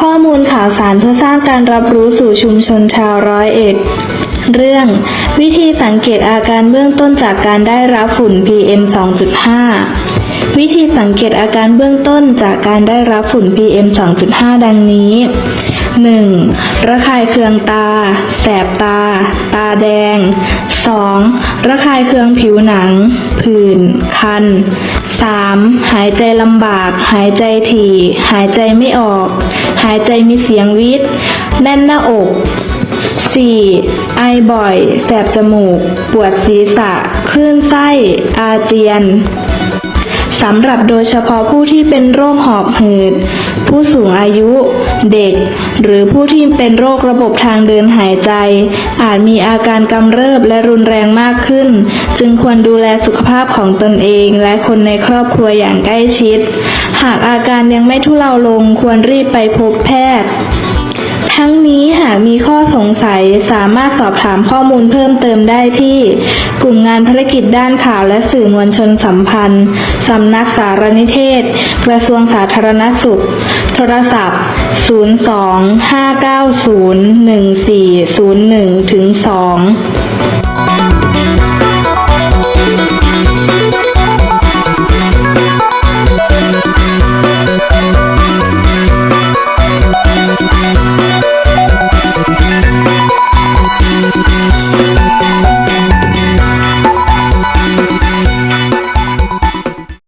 ข้อมูลข่าวสารเพื่อสร้างการรับรู้สู่ชุมชนชาวร้อยเอ็ด เรื่องวิธีสังเกตอาการเบื้องต้นจากการได้รับฝุ่น PM 2.5 วิธีสังเกตอาการเบื้องต้นจากการได้รับฝุ่น PM 2.5 ดังนี้ 1. ระคายเคืองตา แสบตา แดง 2. ระคายเคืองผิวหนัง ผื่น คัน 3. หายใจลำบาก หายใจถี่ หายใจไม่ออก หายใจมีเสียงวิต แน่นหน้าอก 4. ไอบ่อย แสบจมูก ปวดศีรษะ คลื่นไส้ อาเจียน สำหรับโดยเฉพาะผู้ที่เป็นโรคหอบหืด ผู้สูงอายุ เด็ก หรือผู้ที่เป็นโรคระบบทางเดินหายใจ อาจมีอาการกำเริบและรุนแรงมากขึ้น จึงควรดูแลสุขภาพของตนเองและคนในครอบครัวอย่างใกล้ชิด หากอาการยังไม่ทุเลาลงควรรีบไปพบแพทย์ ทั้งนี้หากมีข้อสงสัยสามารถสอบถามข้อมูลเพิ่มเติมได้ที่ กลุ่มงานภารกิจด้านข่าวและสื่อมวลชนสัมพันธ์ สำนักสารนิเทศ กระทรวงสาธารณสุข โทรศัพท์ 02 590 1401ถึง2